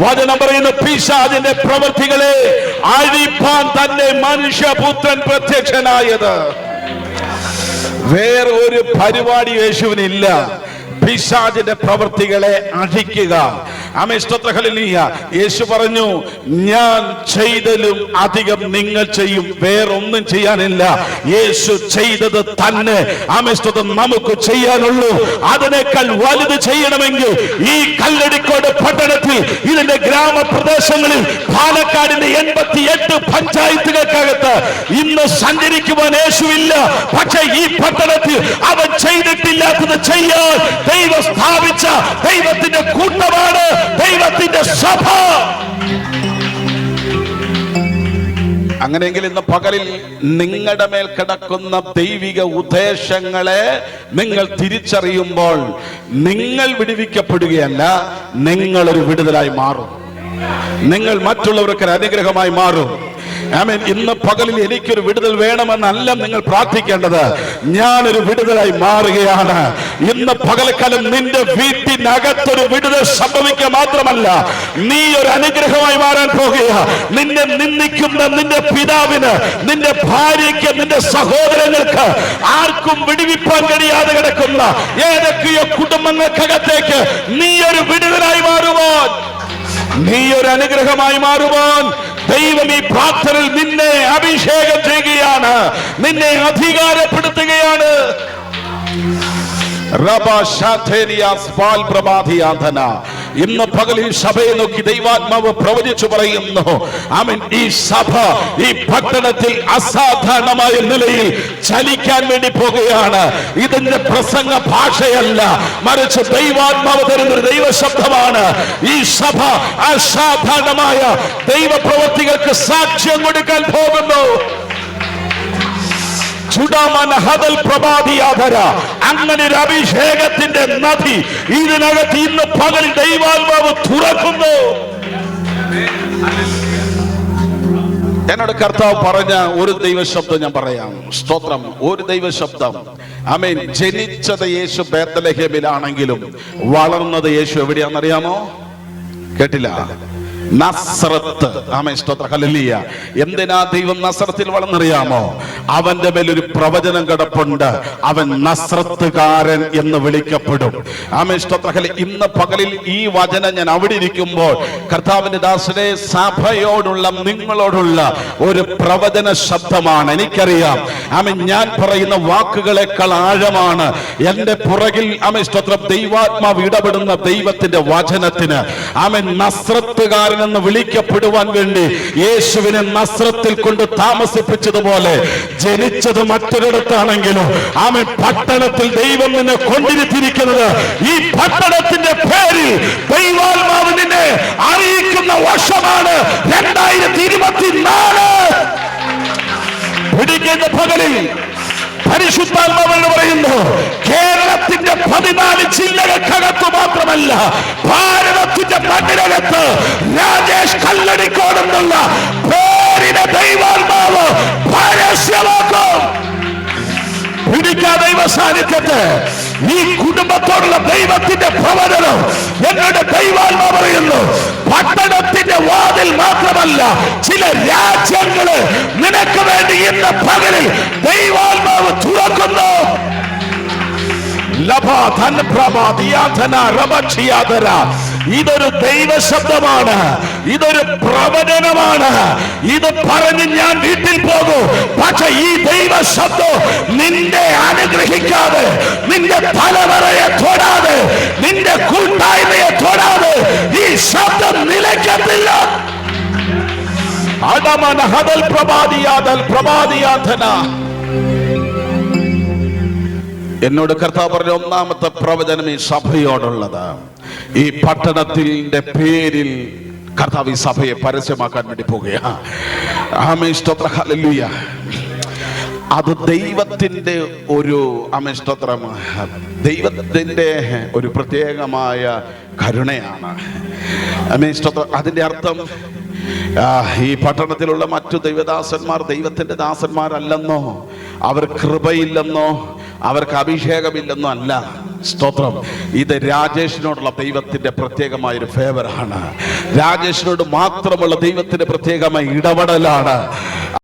വചനം പറയുന്ന പിശാചിന്റെ പ്രവൃത്തികളെ അഴിപ്പാൻ തന്നെ മനുഷ്യപുത്രൻ പ്രത്യക്ഷനായത്. വേറെ ഒരു പരിപാടി യേശുവിനില്ല. പിശാജിന്റെ പ്രവൃത്തികളെ അഴിക്കുക. അമിഷ്ടത്രഹലിയ യേശു പറഞ്ഞു ഞാൻ ചെയ്തലും അധികം നിങ്ങൾ ചെയ്യും വേറൊന്നും ചെയ്യാനില്ല. യേശു ചെയ്തത് തന്നെ. അമിഷ്ടത നമുക്ക് ചെയ്യാനുള്ളൂ. അതിനേക്കാൾ വലുത് ചെയ്യണമെങ്കിൽ ഈ കല്ലടിക്കോട് പട്ടണത്തിൽ ഇതിന്റെ ഗ്രാമപ്രദേശങ്ങളിൽ പാലക്കാടിന്റെ എൺപത്തി എട്ട് പഞ്ചായത്തുകൾക്കകത്ത് ഇന്ന് സഞ്ചരിക്കുവാൻ യേശുവില്ല. പക്ഷേ ഈ പട്ടണത്തിൽ അവൻ ചെയ്തിട്ടില്ലാത്തത് ചെയ്യാൻ ദൈവം സ്ഥാപിച്ച ദൈവത്തിന്റെ കൂട്ടമാണ് ദൈവത്തിന്റെ സഭ. അങ്ങനെയെങ്കിൽ ഇന്ന് പകലിൽ നിങ്ങളുടെ മേൽ കിടക്കുന്ന ദൈവിക ഉദ്ദേശങ്ങളെ നിങ്ങൾ തിരിച്ചറിയുമ്പോൾ നിങ്ങൾ വിടുവിക്കപ്പെടുകയല്ല നിങ്ങളൊരു വിടുതലായി മാറും. നിങ്ങൾ മറ്റുള്ളവർക്കൊരു അനുഗ്രഹമായി മാറും. ആമേൻ. ഇന്ന് പകലിൽ എനിക്കൊരു വിടുതൽ വേണമെന്നല്ല നിങ്ങൾ പ്രാർത്ഥിക്കേണ്ടത്. ഞാനൊരു വിടുതലായി മാറുകയാണ്. ഇന്ന് പകലക്കാലം നിന്റെ വീട്ടിനകത്തൊരു വിടുതൽ സംഭവിക്കുക മാത്രമല്ല നീ ഒരു അനുഗ്രഹമായി മാറാൻ പോകുക. നിന്നെ നിന്ദിക്കുന്ന നിന്റെ പിതാവിന് നിന്റെ ഭാര്യയ്ക്ക് നിന്റെ സഹോദരങ്ങൾക്ക് ആർക്കും വിടുവിപ്പാൻ കഴിയാതെ കിടക്കുന്ന ഏതൊക്കെയോ കുടുംബങ്ങൾക്കകത്തേക്ക് നീ ഒരു വിടുതലായി മാറുവാൻ. നീ ഒരു അനുഗ്രഹമായി മാറുവാൻ. ദൈവം ഈ പ്രാർത്ഥനയിൽ നിന്നെ അഭിഷേകം ചെയ്യുകയാണ്. നിന്നെ അധികാരപ്പെടുത്തുകയാണ്. ഇന്ന് ഈ സഭയെ നോക്കി ദൈവാത്മാവ് പ്രവചിച്ചു പറയുന്നു. ആമൻ. ഈ സഭ ഈ പട്ടണത്തിൽ അസാധാരണമായ നിലയിൽ ചലിക്കാൻ വേണ്ടി പോകുകയാണ്. ഇതിന്റെ പ്രസംഗ ഭാഷയല്ല. മറിച്ച് ദൈവാത്മാവ് തരുന്ന ഒരു ദൈവശബ്ദമാണ്. ഈ സഭ അസാധാരണമായ ദൈവപ്രവൃത്തികൾക്ക് സാക്ഷ്യം കൊടുക്കാൻ പോകുന്നു. അങ്ങനെ ഒരു അഭിഷേകത്തിന്റെ നദി ഇതിനകത്ത് ഇന്ന് പകൽ ദൈവാത്മാവ് തുറക്കുന്നു. എന്നോട് കർത്താവ് പറഞ്ഞ ഒരു ദൈവശബ്ദം ഞാൻ പറയാം. സ്തോത്രം. ഒരു ദൈവശബ്ദം. അമീൻ ജനിച്ചത് യേശു ബേത്തലഹേമിലാണെങ്കിലും വളർന്നത് യേശു എവിടെയാണെന്നറിയാമോ? കേട്ടില്ല. നസ്രത്ത്. എന്തിനാ ദൈവം നസ്രത്തിൽ വളർന്നറിയാമോ? അവന്റെ മേൽ ഒരു പ്രവചനം കിടപ്പുണ്ട്. അവൻ നസ്രത്തുകാരൻ എന്ന് വിളിക്കപ്പെടും. ആമേ സ്തോത്ര. ഹല്ലേലൂയ. ഇന്ന് പകലിൽ ഈ വചനം ഞാൻ അവിടെ ഇരിക്കുമ്പോൾ കർത്താവിന്റെ ദാസനെ സഭയോടുള്ള നിങ്ങളോടുള്ള ഒരു പ്രവചന ശബ്ദമാണ്. എനിക്കറിയാം. ആമേ ഞാൻ പറയുന്ന വാക്കുകളെക്കാൾ ആഴമാണ്. എന്റെ പുറകിൽ ആമേ സ്തോത്രം ദൈവാത്മാവ് ഇടപെടുന്ന ദൈവത്തിന്റെ വചനത്തിന്. ആമേ നസ്രത്തുകാരൻ എന്ന് വിളിക്കപ്പെടുവാൻ വേണ്ടി യേശുവിനെ നസ്രത്തിൽ കൊണ്ട് താമസിപ്പിച്ചതുപോലെ ജനിച്ചത് മറ്റൊരിടത്താണെങ്കിലും ആമൻ പട്ടണത്തിൽ ദൈവം നിന്നെ കൊണ്ടിരുത്തിയിരിക്കുന്നത് ഈ പട്ടണത്തിന്റെ പേരിൽ ദൈവാത്മാവ് നിന്നെ അറിയിക്കുന്ന വർഷമാണ് രണ്ടായിരത്തി ഇരുപത്തിനാല് പിടിക്കുന്ന പകലിൽ പറയുന്നു കേരളത്തിന്റെ പതിനാല് ജില്ലകൾക്കകത്ത് മാത്രമല്ല ഭാരതത്തിന്റെ മണ്ണിനകത്ത് രാജേഷ് കല്ലടിക്കോടെന്നുള്ള പേരിനെ ദൈവാത്മാവ് പരസ്യമാക്കും. പിടിക്കാ ദൈവ സാന്നിധ്യത്തെ ഈ കുടുംബത്തോടുള്ള ദൈവത്തിന്റെ പ്രവചനം എന്നോട് ദൈവാത്മ പറയുന്നു. പട്ടണത്തിന്റെ വാതിൽ മാത്രമല്ല ചില രാജ്യങ്ങൾ ഇതൊരു ദൈവശബ്ദമാണ്. ഇതൊരു പ്രവചനമാണ്. ഇത് പറഞ്ഞ് ഞാൻ വീട്ടിൽ പോകൂ. പക്ഷെ ഈ ദൈവ ശബ്ദം നിന്റെ അനുഗ്രഹിക്കാതെ നിന്റെ തലവറയെ തൊടാതെ നിന്റെ കൂട്ടായ്മയെ തൊടാതെ ഈ ശബ്ദം നിലയ്ക്കത്തില്ല. അടമന ഹദൽ പ്രഭാതിയാതൽ പ്രഭാതിയാധന എന്നോട് കർത്താവ് പറഞ്ഞ ഒന്നാമത്തെ പ്രവചനം ഈ സഭയോടുള്ളത്. ഈ പട്ടണത്തിന്റെ പേരിൽ കർത്താവ് ഈ സഭയെ പരസ്യമാക്കാൻ വേണ്ടി പോകുകയാ അത് ദൈവത്തിന്റെ ഒരു ആമേ സ്തോത്രം ദൈവത്തിന്റെ ഒരു പ്രത്യേകമായ കരുണയാണ്. അമിഷ്ടോത്ര അതിന്റെ അർത്ഥം ഈ പട്ടണത്തിലുള്ള മറ്റു ദൈവദാസന്മാർ ദൈവത്തിന്റെ ദാസന്മാരല്ലെന്നോ അവർ കൃപയില്ലെന്നോ അവർക്ക് അഭിഷേകമില്ലെന്നല്ല. സ്തോത്രം. ഇത് രാജേഷിനോടുള്ള ദൈവത്തിന്റെ പ്രത്യേകമായ ഒരു ഫേവറാണ് രാജേഷിനോട് മാത്രമുള്ള ദൈവത്തിന്റെ പ്രത്യേകമായ ഇടപെടലാണ്.